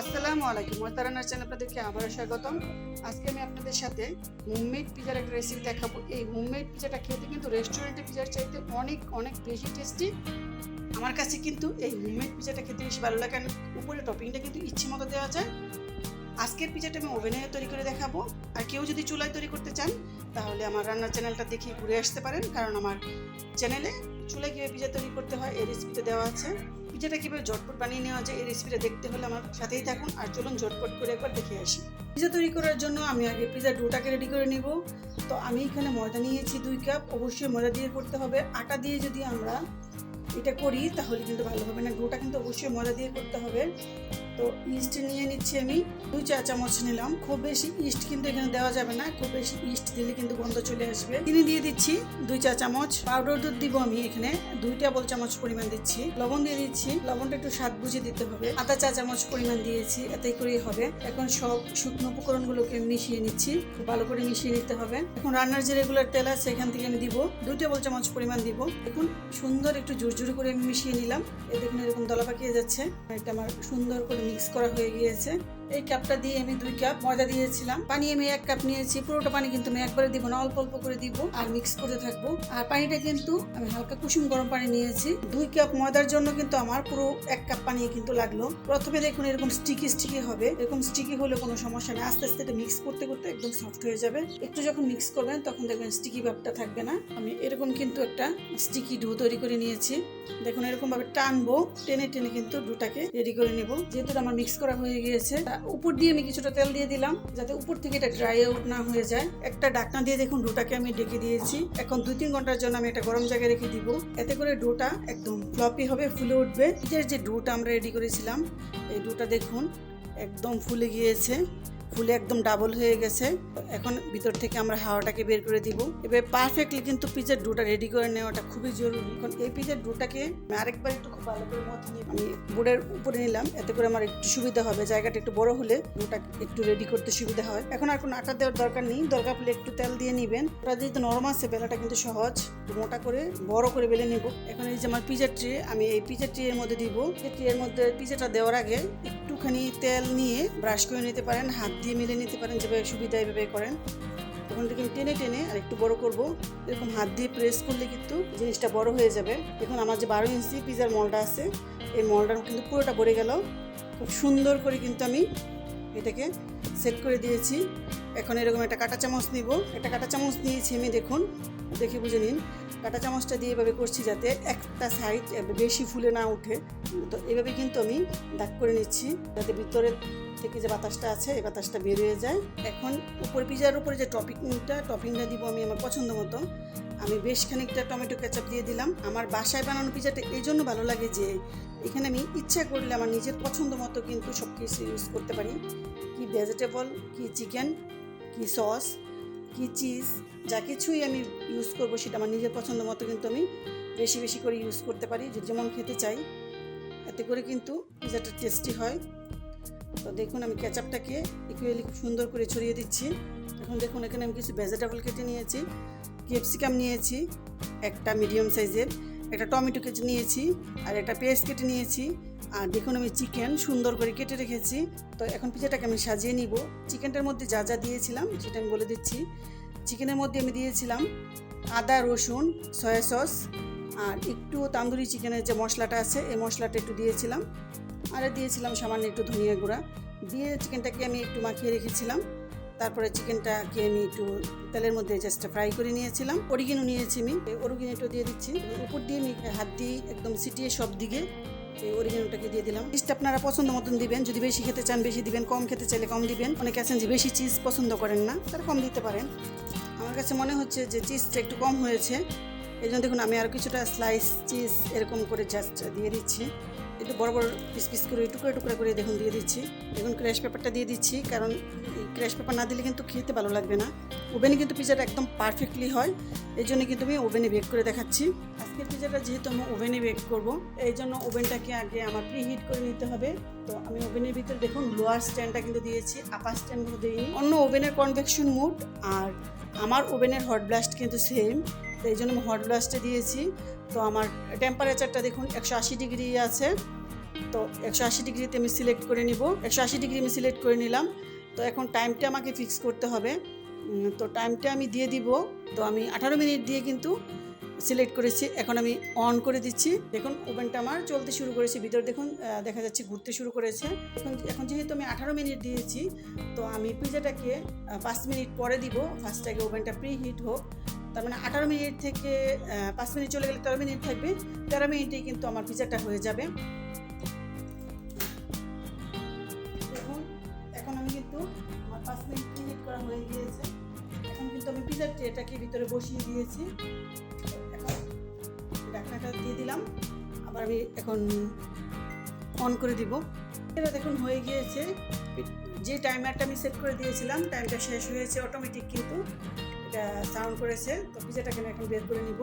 আসসালামু আলাইকুম। মোতারানার চ্যানেল আপনাদেরকে আবারও স্বাগতম। আজকে আমি আপনাদের সাথে হোমমেড পিজার একটা রেসিপি দেখাবো। এই হোমমেড পিজাটা খেতে কিন্তু রেস্টুরেন্টের পিজার চাইতে অনেক অনেক বেশি টেস্টি আমার কাছে কিন্তু এই হোমমেড পিজাটা খেতে বেশি ভালো লাগে উপরে টপিংটা কিন্তু ইচ্ছে মতো দেওয়া যায়। আজকের পিজাটা আমি ওভেনে তৈরি করে দেখাবো। আর কেউ যদি চুলায় তৈরি করতে চান, তাহলে আমার রান্নার চ্যানেলটা দেখে ঘুরে আসতে পারেন। কারণ আমার চ্যানেলে চুলায় কীভাবে পিজা তৈরি করতে হয়, এই রেসিপিতে দেওয়া আছে। পিজাটা কীভাবে ঝটপট বানিয়ে নেওয়া যায়, এই রেসিপিটা দেখতে হলে আমার সাথেই থাকুন। আর চলুন ঝটপট করে একবার দেখে আসি। পিজা তৈরি করার জন্য আমি আগে পিজার ডোটাকে রেডি করে নেব। তো আমি এখানে ময়দা নিয়েছি দুই কাপ অবশ্যই ময়দা দিয়ে করতে হবে। আটা দিয়ে যদি আমরা এটা করি, তাহলে কিন্তু ভালো হবে না। ডোটা কিন্তু অবশ্যই ময়দা দিয়ে করতে হবে। তো ইস্ট নিয়ে নিচ্ছি আমি। দুই চা চামচ নিলাম। খুব বেশি ইস্ট কিন্তু এখানে দেওয়া যাবে না। খুব বেশি ইস্ট দিলে কিন্তু গন্ধ চলে আসবে। চিনি দিয়ে দিচ্ছি দুই চা চামচ। পাউডার দুধ দিব আমি এখানে। দুই টেবিল চামচ পরিমাণ দিচ্ছি। লবণ দিয়ে দিচ্ছি। লবণটা একটু স্বাদ বুঝে দিতে হবে। আধা চা চামচ পরিমাণ দিয়েছি। এতেই করেই হবে। এখন সব শুকনো উপকরণগুলোকে মিশিয়ে নিচ্ছি। খুব ভালো করে মিশিয়ে নিতে হবে। এখন রান্নার যে রেগুলার তেল আছে, এখান থেকে আমি দিব। দুই টেবিল চামচ পরিমাণ দিব। এখন সুন্দর একটু জোর করে আমি মিশিয়ে নিলাম। এই দেখুন, এরকম দলা পাকিয়ে যাচ্ছে। এটা আমার সুন্দর করে মিক্স করা হয়ে গিয়েছে। এই কাপটা দিয়ে আমি দুই কাপ ময়দা দিয়েছিলাম। পানি আমি এক কাপ নিয়েছি। পুরোটা পানি কিন্তু আমি একবারে দিব না, অল্প অল্প করে দিব আর মিক্স করতে থাকব। আর পানিটা কিন্তু আমি হালকা কুসুম গরম পানি নিয়েছি। দুই কাপ ময়দার জন্য কিন্তু আমার পুরো এক কাপ পানি কিন্তু লাগল। প্রথমে দেখুন এরকম স্টিকি স্টিকি হবে। এরকম স্টিকি হলে কোনো সমস্যা নেই। আস্তে আস্তে এটা মিক্স করতে করতে একদম সফট হয়ে যাবে। একটু যখন মিক্স করবেন তখন দেখবেন স্টিকি ভাবটা থাকবে না। আমি এরকম কিন্তু একটা স্টিকি ডো তৈরি করে নিয়েছি। দেখুন এরকম ভাবে টানবো, টেনে টেনে কিন্তু ডোটাকে রেডি করে নেব। যেহেতু আমার মিক্স করা হয়ে গিয়েছে উপর দিয়ে আমি কিছুটা তেল দিয়ে দিলাম, যাতে উপর থেকে এটা ড্রাই আউট না হয়ে যায়। একটা ডাকনা দিয়ে দেখুন ডোটাকে আমি ডেকে দিয়েছি। এখন দুই তিন ঘণ্টার জন্য আমি একটা গরম জায়গায় রেখে দিব। এতে করে ডোটা একদম ফ্লপি হবে, ফুলে উঠবে। যে ডোটা আমরা রেডি করেছিলাম, এই ডোটা দেখুন, একদম ফুলে গিয়েছে। ফুলে একদম ডাবল হয়ে গেছে। এখন ভিতর থেকে আমরা হাওয়াটাকে বের করে দিব। এবার পারফেক্টলি কিন্তু পিজার ডোটা রেডি করে নেওয়াটা খুবই জরুরি। এখন এই পিজার ডোটাকে আমি আরেকবার একটু খুব ভালো করে মথে নিয়ে আমি বোর্ডের উপরে নিলাম। এতে করে আমার একটু সুবিধা হবে। জায়গাটা একটু বড় হলে ডোটা একটু রেডি করতে সুবিধা হয়। এখন আর কোনো আটা দেওয়ার দরকার নেই। দরকার পড়লে একটু তেল দিয়ে নেবেন। ওটা যেহেতু নরম আছে বেলাটা কিন্তু সহজ। একটু মোটা করে, বড় করে বেলে নেব। এখন এই যে আমার পিজার ট্রে, আমি এই পিজার ট্রে এর মধ্যে দিব। এই ট্রে এর মধ্যে, পিজাটা দেওয়ার আগে একটুখানি তেল নিয়ে ব্রাশ করে নিতে পারেন, হাত দিয়ে মিলে নিতে পারেন, যেভাবে সুবিধা এভাবে করেন। তখন দেখুন টেনে টেনে আর একটু বড় করব। এরকম হাত দিয়ে প্রেস করলে কিন্তু জিনিসটা বড় হয়ে যাবে। দেখুন আমার যে বারো ইঞ্চি পিজার মলটা আছে, এই মলটার কিন্তু পুরোটা ভরে গেল। খুব সুন্দর করে কিন্তু আমি এটাকে সেট করে দিয়েছি। এখন এরকম একটা কাঁটা চামচ নিব। একটা কাঁটা চামচ নিয়েছি আমি, দেখুন। দেখে বুঝে নিন। কাঁটা চামচটা দিয়ে এভাবে করছি যাতে একটা সাইড বেশি ফুলে না ওঠে। তো এভাবে কিন্তু আমি দাগ করে নিচ্ছি যাতে ভিতরে থেকে যে বাতাসটা আছে, এই বাতাসটা বের হয়ে যায়। এখন উপর পিজার উপরে যে টপিংটা টপিংটা দিব আমি আমার পছন্দ মতো। আমি বেশ খানিকটা টমেটো কেচাপ দিয়ে দিলাম। আমার বাসায় বানানো পিজাটা এই জন্য ভালো লাগে যে, এখানে আমি ইচ্ছা করলে আমার নিজের পছন্দ মতো কিন্তু সব কিছু ইউজ করতে পারি। কি ভেজিটেবল কি চিকেন কি সস কি চিজ, যা কিছুই আমি ইউজ করব সেটা আমার নিজের পছন্দ মতো কিন্তু আমি বেশি বেশি করে ইউজ করতে পারি যেমন খেতে চাই। এতে করে কিন্তু পিজাটা টেস্টি হয়। তো দেখুন আমি কেচাপটাকে ইকুয়ালি সুন্দর করে ছড়িয়ে দিচ্ছি। এখন দেখুন এখানে আমি কিছু ভেজিটেবল কেটে নিয়েছি ক্যাপসিকাম নিয়েছি, একটা মিডিয়াম সাইজের একটা টমেটো কেটে নিয়েছি, আর একটা পেস্ট কেটে নিয়েছি। আর দেখুন আমি চিকেন সুন্দর করে কেটে রেখেছি। তো এখন পিজাটাকে আমি সাজিয়ে নিব। চিকেনটার মধ্যে যা যা দিয়েছিলাম, সেটা আমি বলে দিচ্ছি। চিকেনের মধ্যে আমি দিয়েছিলাম আদা, রসুন, সয়া সস আর একটু তান্দুরি চিকেনের যে মশলাটা আছে, এই মশলাটা একটু দিয়েছিলাম। আর দিয়েছিলাম সামান্য একটু ধনিয়া গুঁড়া। দিয়ে চিকেনটাকে আমি একটু মাখিয়ে রেখেছিলাম। তারপরে চিকেনটাকে আমি একটু তেলের মধ্যে জাস্ট ফ্রাই করে নিয়েছিলাম। অরিগিনো নিয়েছি আমি। অরিগিনোটা দিয়ে দিচ্ছি। উপর দিয়ে আমি হাত দিয়ে একদম সিটিয়ে সব দিকে এই অরিজিনালটাকে দিয়ে দিলাম। চিজটা আপনারা পছন্দ মতন দিবেন, যদি বেশি খেতে চান বেশি দিবেন, কম খেতে চাইলে কম দিবেন। অনেকে আছেন যে বেশি চিজ পছন্দ করেন না, তারা কম দিতে পারেন। আমার কাছে মনে হচ্ছে যে চিজটা একটু কম হয়েছে। এই জন্য দেখুন, আমি আরও কিছুটা স্লাইস চিজ এরকম করে জাস্ট দিয়ে দিচ্ছি। একটু বড় বড় পিস পিস করে, টুকরো টুকরো করে দেখুন দিয়ে দিচ্ছি। দেখুন ক্র্যাশ পেপারটা দিয়ে দিচ্ছি, কারণ ক্র্যাশ পেপার না দিলে কিন্তু খেতে ভালো লাগবে না। ওভেনে কিন্তু পিজাটা একদম পারফেক্টলি হয়, এই জন্য কিন্তু আমি ওভেনে বেক করে দেখাচ্ছি। আজকের পিজাটা যেহেতু আমি ওভেনে বেক করব, এই জন্য ওভেনটাকে আগে আমার প্রি হিট করে নিতে হবে। তো আমি ওভেনের ভিতরে দেখুন লোয়ার স্ট্যান্ডটা কিন্তু দিয়েছি আপার স্ট্যান্ডগুলো দিইনি। অন্য ওভেনের কনভেকশন মুড আর আমার ওভেনের হট ব্লাস্ট কিন্তু সেম তো এই জন্য আমি হট ব্লাস্টে দিয়েছি। তো আমার টেম্পারেচারটা দেখুন, একশো আশি ডিগ্রি আছে। তো একশো আশি ডিগ্রিতে আমি সিলেক্ট করে নিব। একশো আশি ডিগ্রি আমি সিলেক্ট করে নিলাম। তো এখন টাইমটা আমাকে ফিক্স করতে হবে। তো টাইমটা আমি দিয়ে দিব। তো আমি আঠারো মিনিট দিয়ে কিন্তু সিলেক্ট করেছি। এখন আমি অন করে দিচ্ছি। দেখুন ওভেনটা আমার চলতে শুরু করেছে। ভিতরে দেখুন দেখা যাচ্ছে ঘুরতে শুরু করেছে। এখন এখন যেহেতু আমি আঠারো মিনিট দিয়েছি, তো আমি পিজাটাকে পাঁচ মিনিট পরে দিব। ফার্স্ট আগে ওভেনটা প্রি হিট হোক। তার মানে আঠারো মিনিট থেকে পাঁচ মিনিট চলে গেলে তেরো মিনিট থাকবে। তেরো মিনিটেই কিন্তু আমার পিজাটা হয়ে যাবে। এখন আমি কিন্তু আমার পাঁচ মিনিট মিনিট করা হয়ে গিয়েছে। এখন কিন্তু আমি পিজার ট্রেটাকে ভিতরে বসিয়ে দিয়েছি। এখন ঢাকনাটা দিয়ে দিলাম। আবার আমি এখন অন করে দিব। এটা দেখুন হয়ে গিয়েছে। যে টাইমারটা আমি সেট করে দিয়েছিলাম টাইমটা শেষ হয়েছে অটোমেটিক কিন্তু। এটা সাউন্ড করেছে, তো পিজাটাকে এখন বের করে নিব।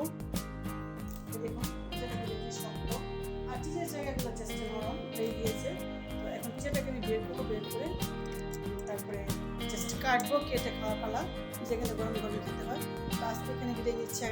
দেখুন আর এখন বের করব, বের করে তারপরে জাস্ট কাটবো, কেটে খাওয়া পালা। কিন্তু গরম গরম খেতে হয়। এখানে বিদায় নিচ্ছি।